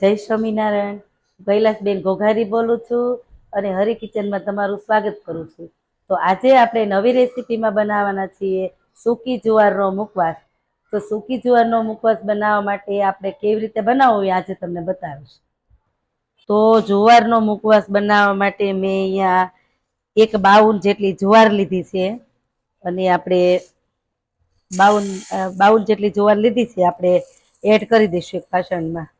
જય સ્વામિનારાયણ. કૈલાસબેન ઘોઘારી બોલું છું અને હરી કિચનમાં તમારું સ્વાગત કરું છું. તો આજે આપણે નવી રેસીપીમાં બનાવવાના છીએ સૂકી જુવારનો મુખવાસ. તો સૂકી જુવારનો મુખવાસ બનાવવા માટે આપણે કેવી રીતે બનાવવું એ આજે તમને બતાવીશ. તો જુવારનો મુખવાસ બનાવવા માટે મેં અહીંયા એક બાઉન જેટલી જુવાર લીધી છે અને આપણે બાઉન બાઉન જેટલી જુવાર લીધી છે આપણે એડ કરી દઈશું એક વાસણમાં.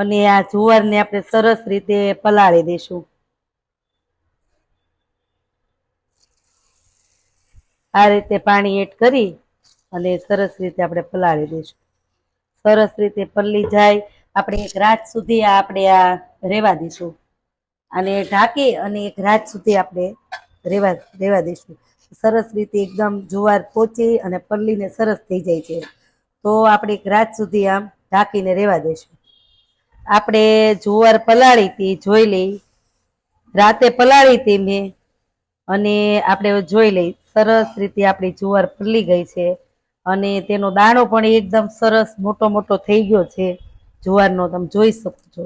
અને આ જુવારને આપણે સરસ રીતે પલાળી દઈશું. આ રીતે પાણી એડ કરી અને સરસ રીતે આપણે પલાળી દઈશું. સરસ રીતે પલળી જાય. આપણે એક રાત સુધી આપણે આ રેવા દઈશું. અને ઢાંકી અને એક રાત સુધી આપણે રેવા રેવા દઈશું. સરસ રીતે એકદમ જુવાર પોચી અને પલ્લીને સરસ થઈ જાય છે. તો આપણે એક રાત સુધી આમ ઢાંકીને રેવા દઈશું. આપણે જુવાર પલાળી હતી જોઈ લઈ. રાતે પલાળી હતી મેં અને આપણે જોઈ લઈ. સરસ રીતે આપણી જુવાર પલળી ગઈ છે અને તેનો દાણો પણ એકદમ સરસ મોટો મોટો થઈ ગયો છે. જુવારનો તમે જોઈ શકો છો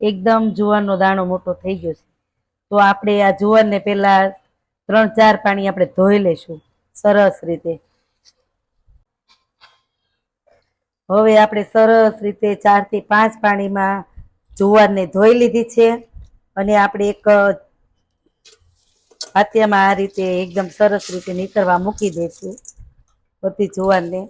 એકદમ જુવારનો દાણો મોટો થઈ ગયો છે. તો આપણે આ જુવારને પહેલાં ત્રણ ચાર પાણી આપણે ધોઈ લઈશું. સરસ રીતે. હવે આપણે સરસ રીતે ચારથી પાંચ પાણીમાં જુવારને ધોઈ લીધી છે અને આપણે એક પાત્યામાં આ રીતે એકદમ સરસ રીતે નીકળવા મૂકી દઈશું બધી જુવારને.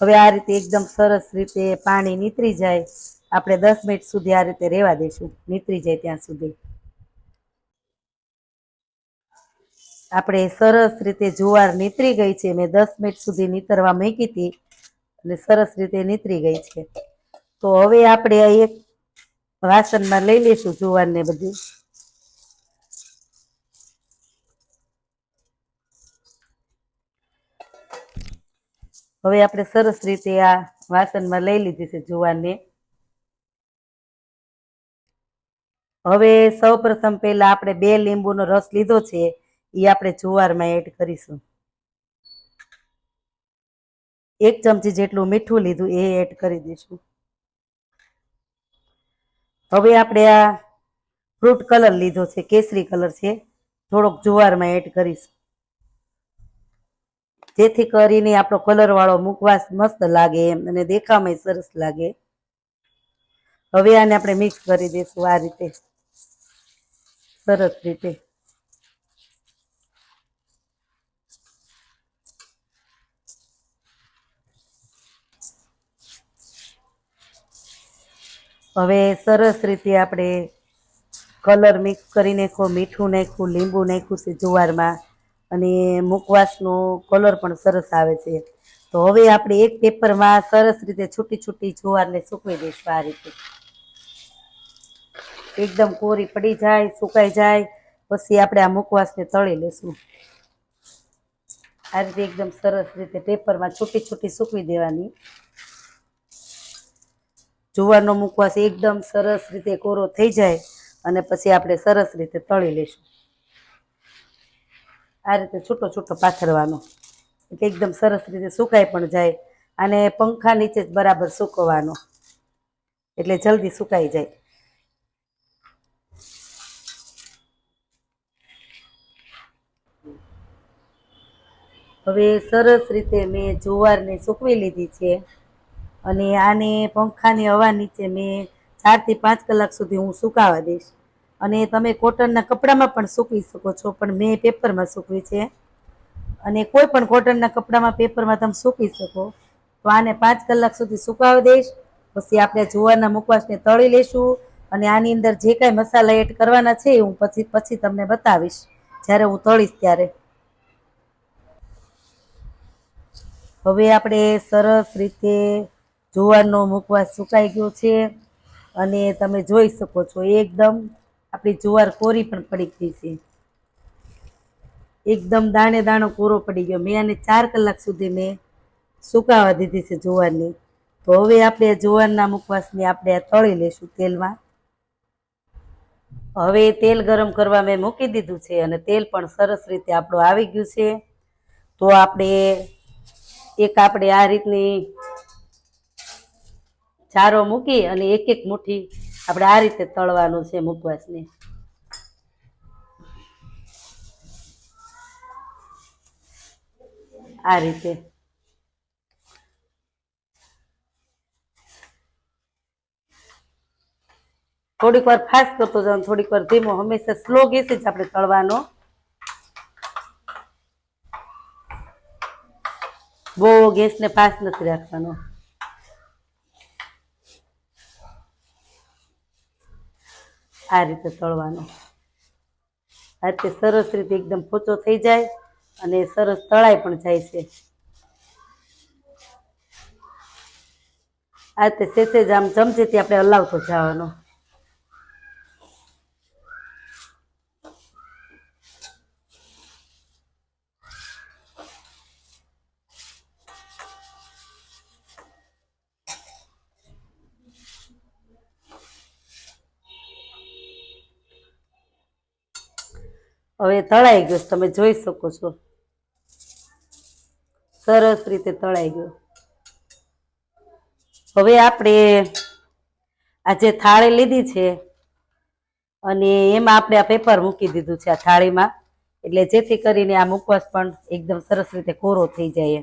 હવે આ રીતે એકદમ સરસ રીતે પાણી નીતરી જાય. આપણે દસ મિનિટ સુધી આ રીતે રહેવા દઈશું. નીતરી જાય ત્યાં સુધી. આપણે સરસ રીતે જુવાર નીતરી ગઈ છે. મેં દસ મિનિટ સુધી નીતરવા મૂકી હતી અને સરસ રીતે નીતરી ગઈ છે. તો હવે આપણે એક વાસણમાં લઈ લઈશું જુવારને બધી. હવે આપણે સરસ રીતે આ વાસણમાં લઈ લીધી છે જુવારને. હવે સૌપ્રથમ પહેલા આપણે બે લીંબુનો રસ લીધો છે. એ આપણે જુવારમાં એડ કરીશું. એક ચમચી જેટલું મીઠું લીધું એ એડ કરી દઈશું. હવે આપણે આ ફ્રૂટ કલર લીધો છે, કેસરી કલર છે, થોડોક જુવારમાં એડ કરીશું. જેથી કરીને આપણો કલરવાળો વાળો મસ્ત લાગે એમ અને દેખાવમાં સરસ લાગે. હવે આને આપણે મિક્સ કરી દઈશું આ રીતે. સરસ રીતે. હવે સરસ રીતે આપણે કલર મિક્સ કરી નાખ્યો મીઠું નાખ્યું, લીંબુ નાખ્યું છે જુવારમાં અને મુકવાસનો કલર પણ સરસ આવે છે. તો હવે આપણે એક પેપરમાં સરસ રીતે છૂટી છૂટી જુવારને સૂકવી દઈશું આ રીતે. એકદમ કોરી પડી જાય, સુકાઈ જાય, પછી આપણે આ મુકવાસને તળી લેશું. આ રીતે એકદમ સરસ રીતે પેપરમાં છૂટી છૂટી સૂકવી દેવાની. જુવારનો મુખવાસ એકદમ સરસ રીતે કોરો થઈ જાય અને પછી આપણે સરસ રીતે તળી લઈશું. આ રીતે છૂટો છૂટો પાથરવાનો. એકદમ સરસ રીતે સુકાઈ પણ જાય અને પંખા નીચે જ બરાબર સૂકવવાનો એટલે જલ્દી સુકાઈ જાય. હવે સરસ રીતે મેં જુવારને સૂકવી લીધી છે. અને આને પંખાની હવા નીચે મેં ચારથી પાંચ કલાક સુધી હું સુકાવા દઈશ. અને તમે કોટનના કપડામાં પણ સૂકવી શકો છો, પણ મેં પેપરમાં સૂકવી છે. અને કોઈ પણ કોટનના કપડામાં પેપરમાં તમે સૂકવી શકો. તો આને પાંચ કલાક સુધી સુકાવી દઈશ. પછી આપણે જુવારના મુખવાસને તળી લઈશું. અને આની અંદર જે કાંઈ મસાલા એડ કરવાના છે હું પછી પછી તમને બતાવીશ, જ્યારે હું તળીશ ત્યારે. હવે આપણે સરસ રીતે જુવારનો મુખવાસ સુકાઈ ગયો છે. અને તમે જોઈ શકો છો, એકદમ આપણી જુવાર કોરી પણ પડી ગઈ છે. એકદમ દાણે દાણો કોરો પડી ગયો. મેં આને ચાર કલાક સુધી મેં સુકાવા દીધી છે જુવારની. તો હવે આપણે જુવારના મુખવાસને આપણે તળી લઈશું તેલમાં. હવે તેલ ગરમ કરવા મેં મૂકી દીધું છે અને તેલ પણ સરસ રીતે આપણું આવી ગયું છે. તો આપણે એક આપણે આ રીતની ચારો મૂકી અને એક એક મુઠ્ઠી આપણે આ રીતે તળવાનું છે મુકવાસને આ રીતે. થોડીક વાર ફાસ્ટ કરતો જવાનું, થોડીક વાર ધીમો, હંમેશા સ્લો ગેસે જ આપણે તળવાનો. બહુ ગેસને ફાસ્ટ નથી રાખવાનો. આ રીતે તળવાનો. આ રીતે સરસ રીતે એકદમ પોચો થઈ જાય અને સરસ તળાઈ પણ જાય છે. આ રીતે સેસે જ આમ ચમચેથી આપણે હલાવતો જવાનો. હવે તળાઈ ગયો તમે જોઈ શકો છો. સરસ રીતે તળાઈ ગયો. હવે આપણે આ જે થાળી લીધી છે, અને એમાં આપણે આ પેપર મૂકી દીધું છે આ થાળીમાં. એટલે જેથી કરીને આ મુખવાસ પણ એકદમ સરસ રીતે કોરો થઈ જાય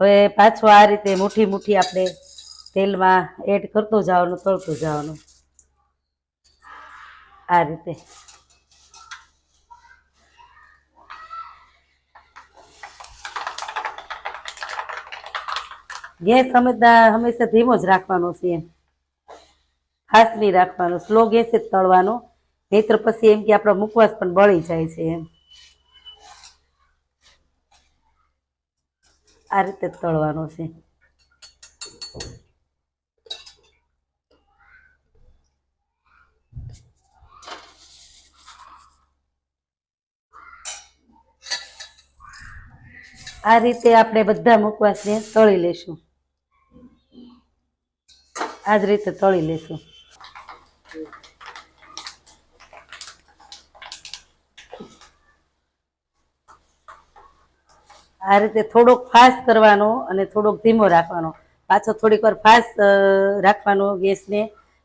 હવે પાછો આ રીતે મુઠ્ઠી મુઠ્ઠી આપણે તેલમાં એડ કરતો જવાનું, તળતું જવાનું. આ રીતે. ગેસ હંમેશા હંમેશા ધીમો જ રાખવાનો છે એમ. ફાસ્ટ નહીં રાખવાનો, સ્લો ગેસ જ તળવાનો. નહીતર પછી એમ કે આપણો મુખવાસ પણ બળી જાય છે એમ. આ રીતે તળવાનો છે. આ રીતે આપણે બધા મુખવાસને તળી લેશું. આ જ રીતે તળી લેશું. આ રીતે થોડોક ફાસ્ટ કરવાનો અને થોડોક ધીમો રાખવાનો. પાછો થોડીક વાર ફાસ્ટ રાખવાનો ગેસને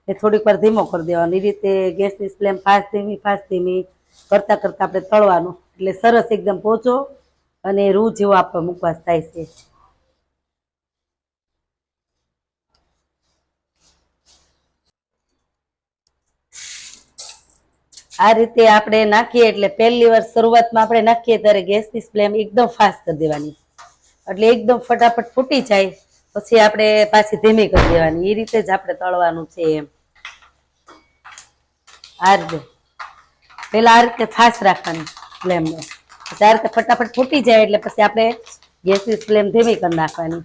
એ થોડીક વાર ધીમો કરી દેવાનો. એ રીતે ગેસની ફ્લેમ ફાસ્ટ ધીમી ફાસ્ટ ધીમી કરતાં કરતાં આપણે તળવાનું. એટલે સરસ એકદમ પહોંચો અને રૂ જેવો આપણો મુખવાસ થાય છે. આ રીતે આપણે નાખીએ એટલે પહેલી વાર શરૂઆતમાં આપણે નાખીએ ત્યારે ગેસની ફ્લેમ એકદમ ફાસ્ટ કરી દેવાની. એટલે એકદમ ફટાફટ ફૂટી જાય, પછી આપણે પાછી ધીમી કરી દેવાની. એ રીતે જ આપણે તળવાનું છે એમ. આ રીતે. પેલા આ રીતે ફાસ્ટ રાખવાની ફ્લેમને. પછી આ રીતે ફટાફટ ફૂટી જાય એટલે પછી આપણે ગેસની ફ્લેમ ધીમી કરી નાખવાની.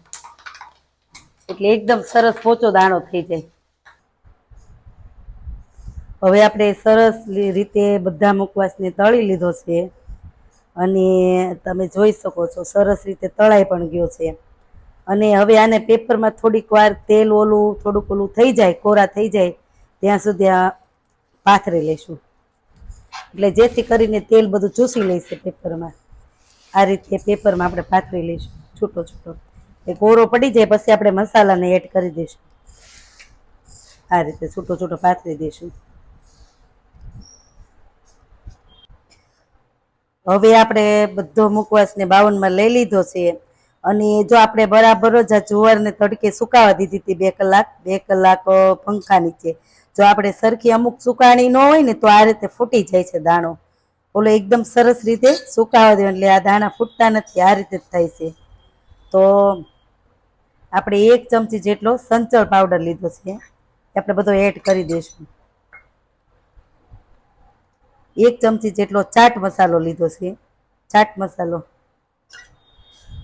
એટલે એકદમ સરસ પોચો દાણો થઈ જાય. હવે આપણે સરસ રીતે બધા મુકવાસને તળી લીધો છે. અને તમે જોઈ શકો છો, સરસ રીતે તળાઈ પણ ગયો છે. અને હવે આને પેપરમાં થોડીક વાર તેલ ઓલું, થોડુંક ઓલું થઈ જાય, કોરા થઈ જાય, ત્યાં સુધી આ પાથરી લેશું એટલે જેથી કરીને તેલ બધું ચૂસી લેશે પેપરમાં. આ રીતે પેપરમાં આપણે પાથરી લઈશું, છૂટો છૂટો. એ કોરો પડી જાય, પછી આપણે મસાલાને એડ કરી દઈશું. આ રીતે છૂટો છૂટો પાથરી દઈશું. હવે આપણે બધો મુકવાસને બાવનમાં લઈ લીધો છે. અને જો આપણે બરાબર જ આ જુવારને તડકે સુકાવા દીધી હતી બે કલાક બે કલાક પંખા નીચે. જો આપણે સરખી અમુક સુકાણી ન હોય ને તો આ રીતે ફૂટી જાય છે દાણો. ઓલો એકદમ સરસ રીતે સુકાવા દેવા એટલે આ દાણા ફૂટતા નથી, આ રીતે જ થાય છે. તો આપણે એક ચમચી જેટલો સંચળ પાવડર લીધો છે. આપણે બધો એડ કરી દઈશું. એક ચમચી જેટલો ચાટ મસાલો લીધો છે. ચાટ મસાલો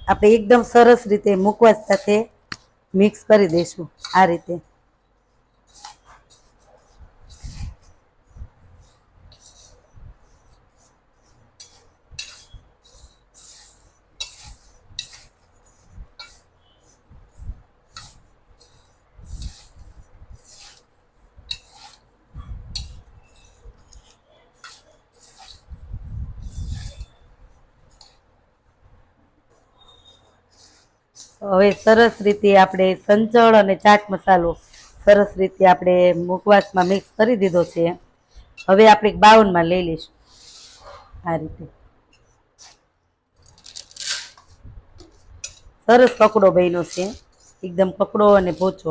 આપણે એકદમ સરસ રીતે મૂકવા સાથે મિક્સ કરી દઈશું આ રીતે. હવે સરસ રીતે આપણે સંચળ અને ચાટ મસાલો સરસ રીતે આપણે મુખવાસમાં મિક્સ કરી દીધો છે. હવે આપણે એક બાઉલમાં લઈ લઈશું. આ રીતે. સરસ કકડો બન્યો છે. એકદમ કકડો અને પોચો.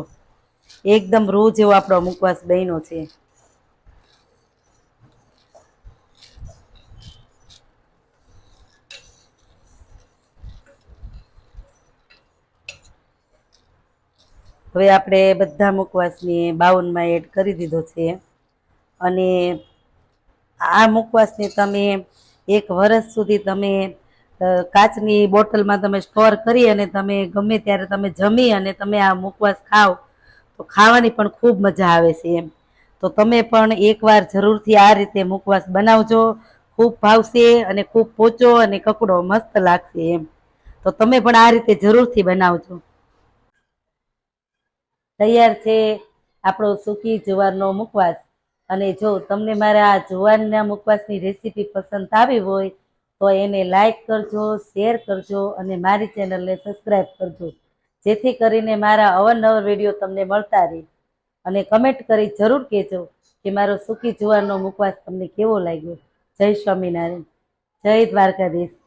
એકદમ રૂ જેવો આપણો મુખવાસ બન્યો છે. હવે આપણે બધા મુખવાસને બાવનમાં એડ કરી દીધો છે. અને આ મુખવાસને તમે એક વર્ષ સુધી તમે કાચની બોટલમાં તમે સ્ટોર કરી અને તમે ગમે ત્યારે તમે જમી અને તમે આ મુખવાસ ખાઓ તો ખાવાની પણ ખૂબ મજા આવે છે એમ. તો તમે પણ એકવાર જરૂરથી આ રીતે મુખવાસ બનાવજો, ખૂબ ભાવશે અને ખૂબ પોચો અને કકડો મસ્ત લાગશે એમ. તો તમે પણ આ રીતે જરૂરથી બનાવજો. તૈયાર છે આપણો સૂકી જુવારનો મુખવાસ. અને જો તમને મારા આ જુવારના મુખવાસની રેસીપી પસંદ આવી હોય, તો એને લાઈક કરજો, શેર કરજો અને મારી ચેનલને સબસ્ક્રાઈબ કરજો. જેથી કરીને મારા અવનવર વીડિયો તમને મળતા રહે. અને કમેન્ટ કરી જરૂર કહેજો કે મારો સૂકી જુવારનો મુખવાસ તમને કેવો લાગ્યો. જય સ્વામિનારાયણ. જય દ્વારકાધીશ.